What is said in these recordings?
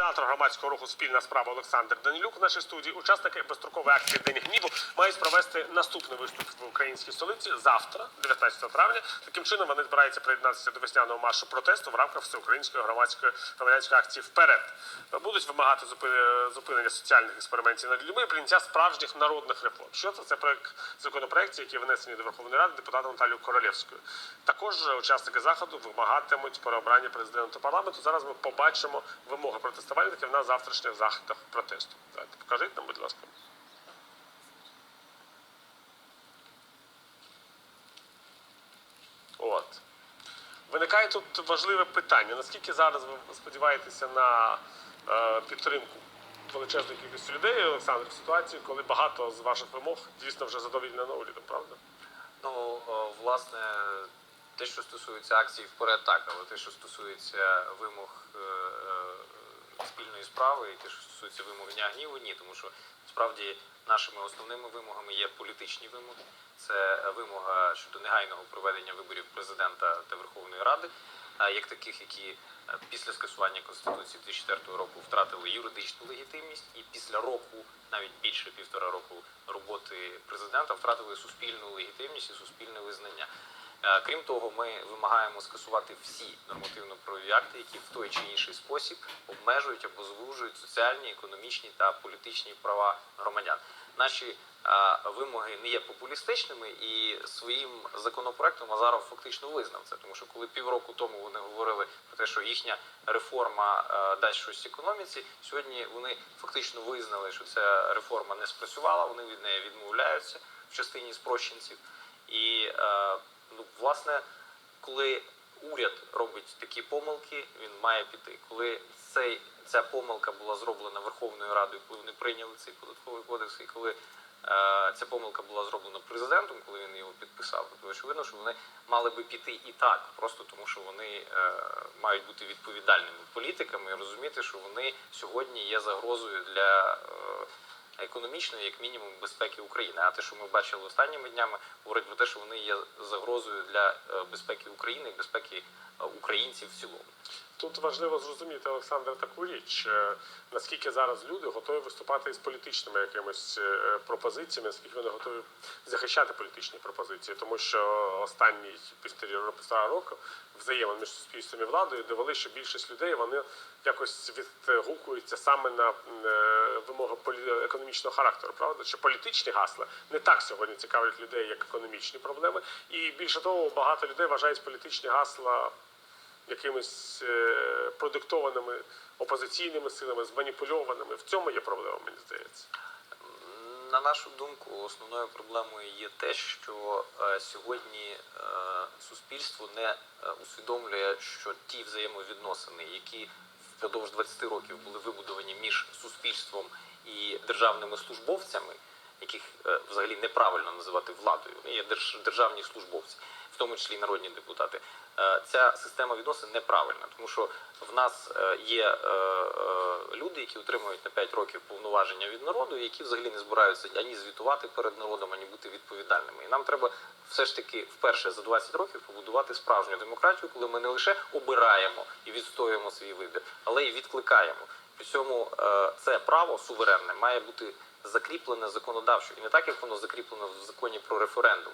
Координатор громадського руху Спільна справа Олександр Данилюк в нашій студії. Учасники безстрокової акції День гніву мають провести наступний виступ в українській столиці завтра, 19 травня. Таким чином вони збираються приєднатися до весняного маршу протесту в рамках всеукраїнської громадської громадянської акції вперед. Будуть вимагати зупи- зупинення соціальних експериментів над людьми прийняття справжніх народних реформ. Що це? Це проект законопроєктів, які внесені до Верховної Ради депутатом Наталією Королевською. Також учасники заходу вимагатимуть переобрання президента парламенту. Зараз ми побачимо вимоги протестувальників на завтрашніх заходах протесту. Давайте покажіть нам, будь ласка. От. Виникає тут важливе питання. Наскільки зараз ви сподіваєтеся на е, підтримку величезної кількості людей, Олександр, в ситуації, коли багато з ваших вимог дійсно вже задовільнено урядом, правда? Ну, о, власне, те, що стосується акцій вперед, так, але те, що стосується вимог е, е, спільної справи, і те, що стосується вимог дня гніву, ні, тому що справді нашими основними вимогами є політичні вимоги. Це вимога щодо негайного проведення виборів президента та Верховної Ради, як таких, які е, після скасування конституції 2004 року втратили юридичну легітимність, і після року, навіть більше півтора року роботи президента, втратили суспільну легітимність і суспільне визнання. Е, Крім того, ми вимагаємо скасувати всі нормативно-правові акти, які в той чи інший спосіб обмежують або звужують соціальні, економічні та політичні права громадян. Наші е, вимоги не є популістичними, і своїм законопроектом Азаров фактично визнав це, тому що коли півроку тому вони говорили про те, що їхня реформа е, дасть щось економіці, сьогодні вони фактично визнали, що ця реформа не спрацювала. Вони від неї відмовляються в частині спрощенців. І ну, власне, коли уряд робить такі помилки, він має піти. Коли цей, ця помилка була зроблена Верховною Радою, коли вони прийняли цей податковий кодекс, і коли е, ця помилка була зроблена президентом, коли він його підписав, то очевидно, що вони мали би піти і так, просто тому що вони е, мають бути відповідальними політиками і розуміти, що вони сьогодні є загрозою для. Е, економічної, як мінімум, безпеки України. А те, що ми бачили останніми днями, говорить про те, що вони є загрозою для е, безпеки України і безпеки е, українців в цілому. Тут важливо зрозуміти, Олександр, таку річ, е, наскільки зараз люди готові виступати із політичними якимись е, пропозиціями, наскільки вони готові захищати політичні пропозиції, тому що останні півтора року взаємин між суспільством і владою довели, що більшість людей вони якось відгукуються саме на е, вимоги економічного характеру, правда? Що політичні гасла не так сьогодні цікавлять людей, як економічні проблеми, і більше того, багато людей вважають політичні гасла якимись е, продиктованими опозиційними силами, зманіпульованими. В цьому є проблема, мені здається. На нашу думку, основною проблемою є те, що е, сьогодні е, суспільство не е, усвідомлює, що ті взаємовідносини, які впродовж 20 років були вибудовані між суспільством і державними службовцями, яких е, взагалі неправильно називати владою, вони є держ- державні службовці, в тому числі і народні депутати. Е, Ця система відносин неправильна, тому що в нас е, є люди, які отримують на 5 років повноваження від народу, які взагалі не збираються ані звітувати перед народом, ані бути відповідальними. І нам треба все ж таки вперше за 20 років побудувати справжню демократію, коли ми не лише обираємо і відстоюємо свій вибір, але й відкликаємо. При цьому це право суверенне має бути закріплене законодавчо, і не так як воно закріплено в законі про референдум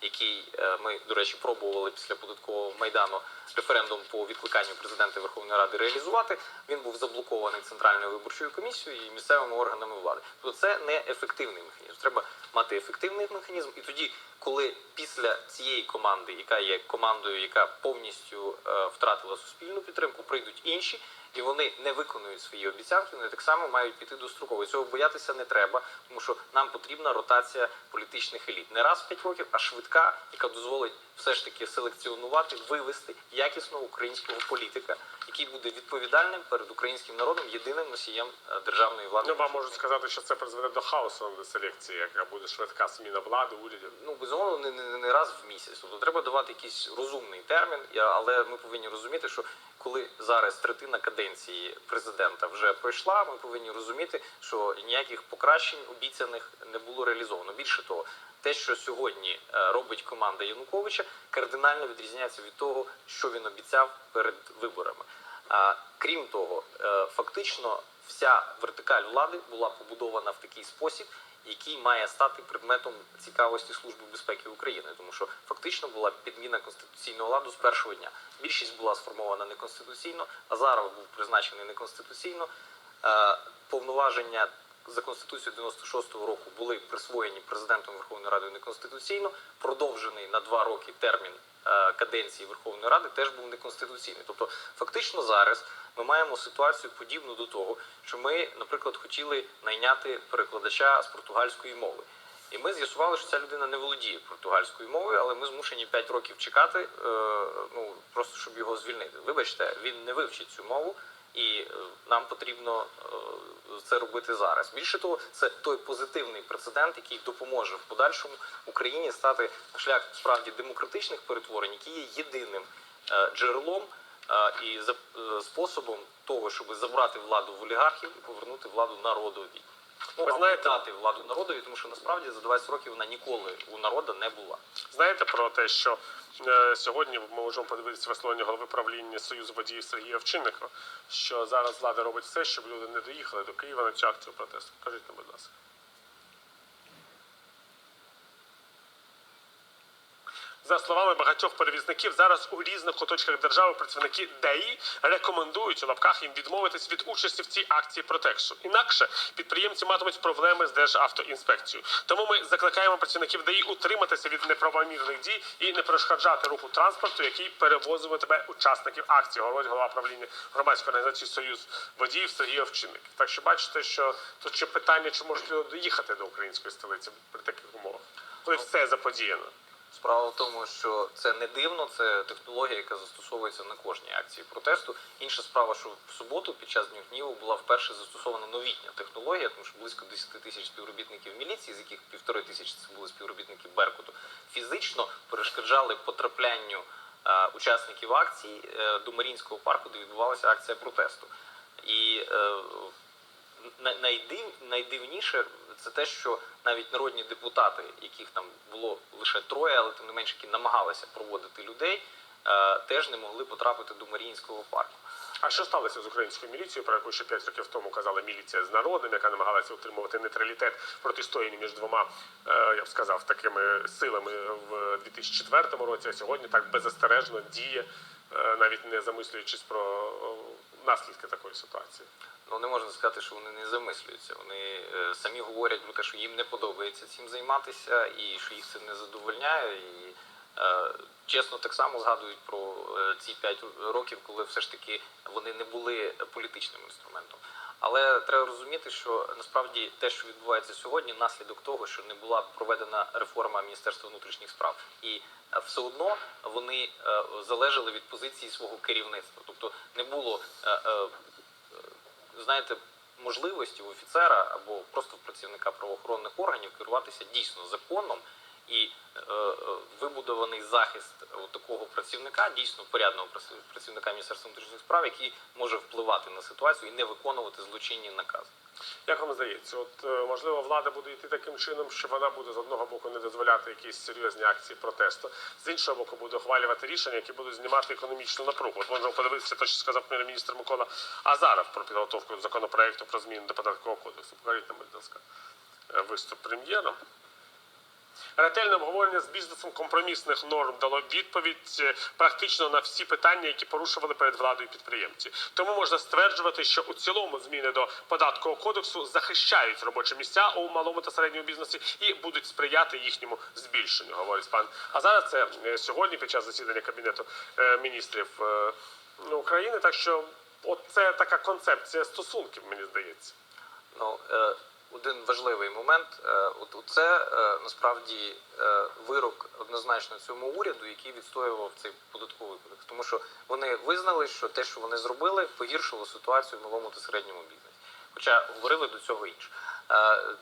який е, ми, до речі, пробували після податкового майдану референдум по відкликанню президента Верховної Ради реалізувати. Він був заблокований центральною виборчою комісією і місцевими органами влади. Тобто це не ефективний механізм. Треба мати ефективний механізм. І тоді, коли після цієї команди, яка є командою, яка повністю е, втратила суспільну підтримку, прийдуть інші. І вони не виконують свої обіцянки, вони так само мають піти достроково. І Цього боятися не треба, тому що нам потрібна ротація політичних еліт не раз в 5 років, а швидка, яка дозволить все ж таки селекціонувати, вивести якісного українського політика, який буде відповідальним перед українським народом, єдиним носієм е, державної влади. Ну, вам можуть сказати, що це призведе до хаосу на селекції, яка буде швидка зміна влади, урядів. ну безумовно не, не, не раз в місяць. Тобто треба давати якийсь розумний термін, але ми повинні розуміти, що коли зараз третина каденції президента вже пройшла, ми повинні розуміти, що ніяких покращень обіцяних не було реалізовано. Більше того, те, що сьогодні е, робить команда Януковича, кардинально відрізняється від того, що він обіцяв перед виборами. А, крім того, е, фактично вся вертикаль влади була побудована в такий спосіб, який має стати предметом цікавості Служби безпеки України, тому що фактично була підміна конституційного ладу з першого дня. Більшість була сформована неконституційно, Азаров був призначений неконституційно. Е, Повноваження за конституцією 96-го року були присвоєні президентом Верховної Ради неконституційно. Продовжений на два роки термін каденції Верховної Ради теж був неконституційний. Тобто, фактично зараз ми маємо ситуацію подібну до того, що ми, наприклад, хотіли найняти перекладача з португальської мови. І ми з'ясували, що ця людина не володіє португальською мовою, але ми змушені 5 років чекати, е, ну просто щоб його звільнити. Вибачте, він не вивчить цю мову, і е, нам потрібно е, це робити зараз. Більше того, це той позитивний прецедент, який допоможе в подальшому Україні стати на шлях справді демократичних перетворень, які є єдиним е, джерелом і способом того, щоб забрати владу в олігархів і повернути владу народові. Ну, Ви знаєте- дати владу народові, тому що насправді за 20 років вона ніколи у народу не була. Знаєте про те, що сьогодні ми можемо подивитися висловлення голови правління Союзу водіїв Сергія Овчинника, що зараз влада робить все, щоб люди не доїхали до Києва на цю акцію протесту. Кажіть будь ласка. За словами багатьох перевізників, зараз у різних куточках держави працівники ДАІ рекомендують у лапках їм відмовитись від участі в цій акції протесту. Інакше підприємці матимуть проблеми з Державтоінспекцією. Тому ми закликаємо працівників ДАІ утриматися від неправомірних дій і не перешкоджати руху транспорту, який перевозитиме учасників акції. Говорить голова правління громадської організації Союз водіїв Сергій Овчинник. Так що бачите, що тут ще питання, чи можуть доїхати до української столиці при таких умовах, коли все заподіяно. Справа в тому, що це не дивно, це технологія, яка застосовується на кожній акції протесту. Інша справа, що в суботу під час днів гніву була вперше застосована новітня технологія, тому що близько 10 тисяч співробітників міліції, з яких півтори тисячі це були співробітники Беркуту, фізично перешкоджали потраплянню е, учасників акції е, до Марінського парку, де відбувалася акція протесту. І е, най- найдив, найдивніше це те, що навіть народні депутати, яких там було лише троє, але тим не менше, які намагалися проводити людей, е, теж не могли потрапити до Маріїнського парку. А що сталося з українською міліцією, про яку ще 5 років тому казала міліція з народом, яка намагалася утримувати нейтралітет в протистоянні між двома, е, я б сказав, такими силами в 2004 році, а сьогодні так беззастережно діє, е, навіть не замислюючись про наслідки такої ситуації. Ну не можна сказати, що вони не замислюються. Вони е, самі говорять про те, що їм не подобається цим займатися, і що їх це не задовольняє. І е, чесно, так само згадують про е, ці п'ять років, коли все ж таки вони не були політичним інструментом. Але треба розуміти, що насправді те, що відбувається сьогодні, наслідок того, що не була проведена реформа Міністерства внутрішніх справ, і е, все одно вони е, залежали від позиції свого керівництва, тобто не було е, знаєте, можливості у офіцера або просто працівника правоохоронних органів керуватися дійсно законом і е, вибудований захист такого працівника, дійсно порядного працівника Міністерства внутрішніх справ, який може впливати на ситуацію і не виконувати злочинні накази. Як вам здається, от е, можливо влада буде йти таким чином, що вона буде з одного боку не дозволяти якісь серйозні акції протесту, з іншого боку буде ухвалювати рішення, які будуть знімати економічну напругу. От можемо подивитися, те, що сказав прем'єр-міністр Микола Азаров про підготовку законопроекту про зміни до податкового кодексу. Покажіть нам, будь ласка, е, виступ прем'єра. Ретельне обговорення з бізнесом компромісних норм дало відповідь е, практично на всі питання, які порушували перед владою підприємці. Тому можна стверджувати, що у цілому зміни до податкового кодексу захищають робочі місця у малому та середньому бізнесі і будуть сприяти їхньому збільшенню. Говорить пан. А зараз це е, сьогодні під час засідання кабінету е, міністрів України. Так що, от це така концепція стосунків, мені здається. Ну, е, один важливий момент. Е, от це е, насправді е, вирок однозначно цьому уряду, який відстоював цей податковий кодекс. Тому що вони визнали, що те, що вони зробили, погіршило ситуацію в малому та середньому бізнесі. Хоча говорили до цього інше.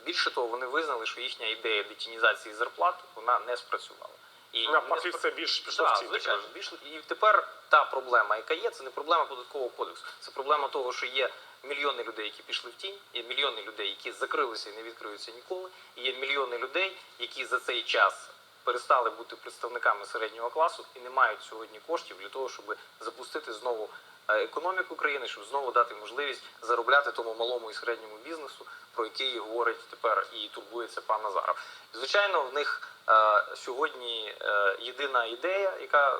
Більше того, вони визнали, що їхня ідея детінізації зарплат вона не спрацювала. І на спра- це більш пішло Так, в ці звичайно, більш і тепер та проблема, яка є, це не проблема податкового кодексу. Це проблема того, що є мільйони людей, які пішли в тінь, є мільйони людей, які закрилися і не відкриються ніколи. І є мільйони людей, які за цей час перестали бути представниками середнього класу і не мають сьогодні коштів для того, щоб запустити знову е, економіку країни, щоб знову дати можливість заробляти тому малому і середньому бізнесу, про який говорить тепер і турбується пан Назаров. Звичайно, в них е, сьогодні е, єдина ідея, яка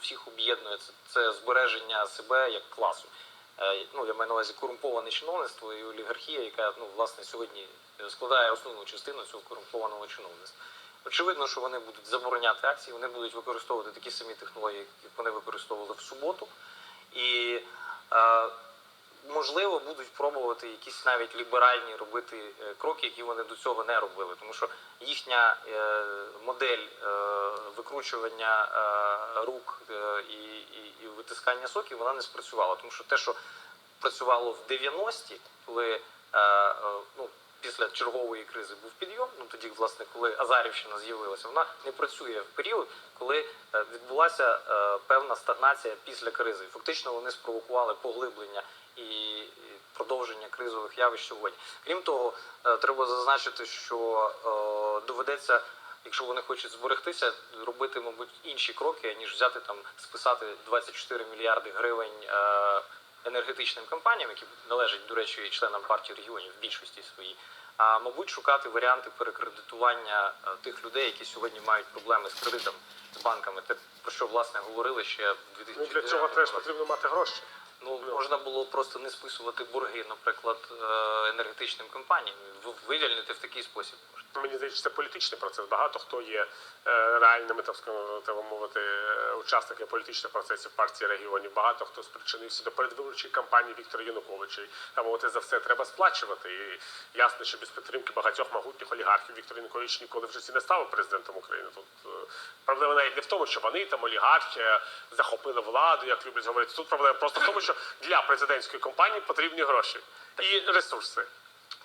всіх об'єднує, це, збереження себе як класу. Ну, я маю на увазі корумповане чиновництво і олігархія, яка ну, власне сьогодні складає основну частину цього корумпованого чиновництва. Очевидно, що вони будуть забороняти акції, вони будуть використовувати такі самі технології, як вони використовували в суботу. І е, можливо будуть пробувати якісь навіть ліберальні робити е, кроки, які вони до цього не робили. Тому що їхня е, модель викручування рук і, витискання соків вона не спрацювала. Тому що те, що працювало в 90-ті, коли ну, після чергової кризи був підйом, ну тоді, власне, коли Азарівщина з'явилася, вона не працює в період, коли е, відбулася е, певна стагнація після кризи. Фактично вони спровокували поглиблення і продовження кризових явищ сьогодні. Крім того, е, треба зазначити, що доведеться. Якщо вони хочуть зберегтися, робити, мабуть, інші кроки, ніж взяти там списати 24 мільярди гривень енергетичним компаніям, які належать, до речі, членам партії регіонів в більшості своїй. А мабуть, шукати варіанти перекредитування е, тих людей, які сьогодні мають проблеми з кредитом з банками. Те про що власне говорили ще в Ну, 2009 для цього теж потрібно мати гроші. Ну можна було просто не списувати борги, наприклад, е, енергетичним компаніям, вивільнити в такий спосіб. Мені здається, це політичний процес. Багато хто є е, реальними так мовити е, учасниками політичних процесів партії регіонів. Багато хто спричинився до передвиборчої кампанії Віктора Януковича. І, Там мовити за все треба сплачувати. І ясно, що без підтримки багатьох могутніх олігархів Віктор Янукович ніколи в житті не став президентом України. Тут проблема навіть не в тому, що вони там олігархи захопили владу, як люблять говорити. Тут проблема просто в тому, що для президентської кампанії потрібні гроші і ресурси.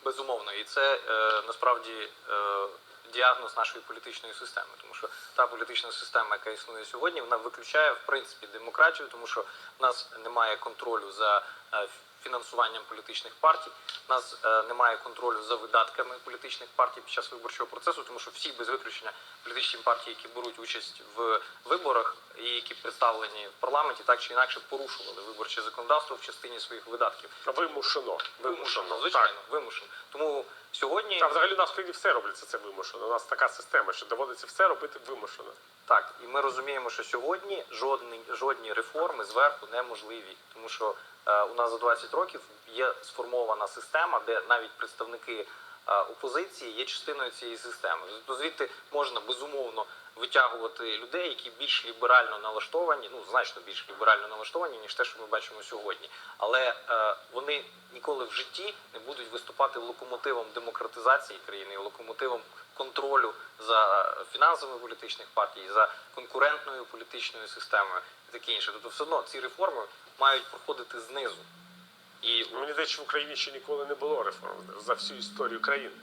Безумовно, і це е, насправді е, діагноз нашої політичної системи, тому що та політична система, яка існує сьогодні, вона виключає в принципі демократію, тому що в нас немає контролю за е, фінансуванням політичних партій, в нас е, немає контролю за видатками політичних партій під час виборчого процесу, тому що всі без виключення політичні партії, які беруть участь в виборах і які представлені в парламенті, так чи інакше порушували виборче законодавство в частині своїх видатків. Вимушено. Вимушено, звичайно, вимушено. Тому сьогодні А взагалі у нас в країні все робиться це вимушено. У нас така система, що доводиться все робити вимушено. Так, і ми розуміємо, що сьогодні жодні, жодні реформи зверху неможливі, тому що е, у нас за 20 років є сформована система, де навіть представники е, опозиції є частиною цієї системи. То звідти можна безумовно витягувати людей, які більш ліберально налаштовані, ну значно більш ліберально налаштовані, ніж те, що ми бачимо сьогодні. Але е, вони ніколи в житті не будуть виступати локомотивом демократизації країни, локомотивом контролю за фінансами політичних партій, за конкурентною політичною системою і таке інше. Тобто, все одно ці реформи мають проходити знизу. І Мені здається, в Україні ще ніколи не було реформ за всю історію країни.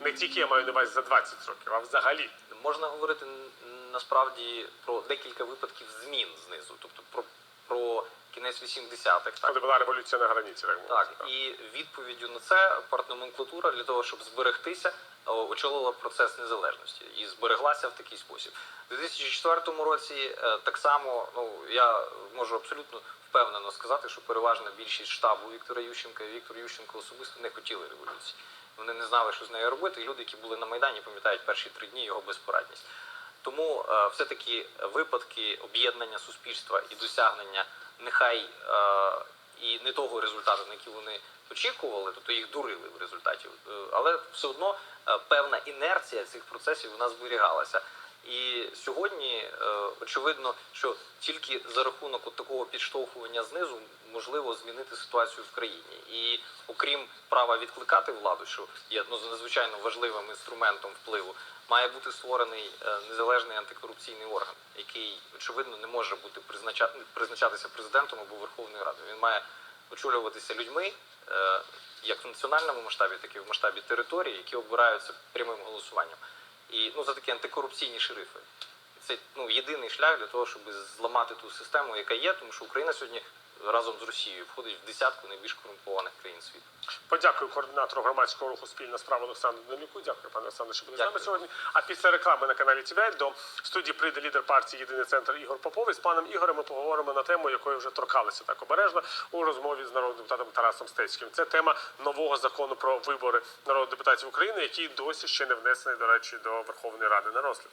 Не тільки я маю на увазі за 20 років, а взагалі. можна говорити насправді про декілька випадків змін знизу, тобто про, про кінець 80-х. Так? Коли була революція на границі, так. Так, і відповіддю на це партноменклатура для того, щоб зберегтися, очолила процес незалежності і збереглася в такий спосіб. У 2004 році е, так само ну я можу абсолютно впевнено сказати, що переважна більшість штабу Віктора Ющенка і Віктор Ющенко особисто не хотіли революції. Вони не знали, що з нею робити. Люди, які були на майдані, пам'ятають перші три дні його безпорадність. Тому е, все-таки випадки об'єднання суспільства і досягнення нехай е, і не того результату, на який вони очікували, тобто їх дурили в результаті, Е, але все одно е, певна інерція цих процесів вона зберігалася. І сьогодні е, очевидно, що тільки за рахунок от такого підштовхування знизу можливо змінити ситуацію в країні. І окрім права відкликати владу, що є ну, надзвичайно важливим інструментом впливу, має бути створений е, незалежний антикорупційний орган, який очевидно не може бути признача... призначатися президентом або Верховною Радою. Він має очолюватися людьми е, як в національному масштабі, так і в масштабі території, які обираються прямим голосуванням. І ну це такі антикорупційні шерифи. Це ну єдиний шлях для того, щоб зламати ту систему, яка є, тому що Україна сьогодні разом з Росією входить в десятку найбільш корумпованих країн світу. Подякую координатору громадського руху спільна справа Олександру Данилюку. Дякую, пане Олександре, що були з нами сьогодні. А після реклами на каналі ТВ до студії прийде лідер партії Єдиний центр Ігор Попов. І з паном Ігорем ми поговоримо на тему, якої вже торкалися так обережно у розмові з народним депутатом Тарасом Стецьким. Це тема нового закону про вибори народних депутатів України, який досі ще не внесений, до речі, до Верховної Ради на розгляд.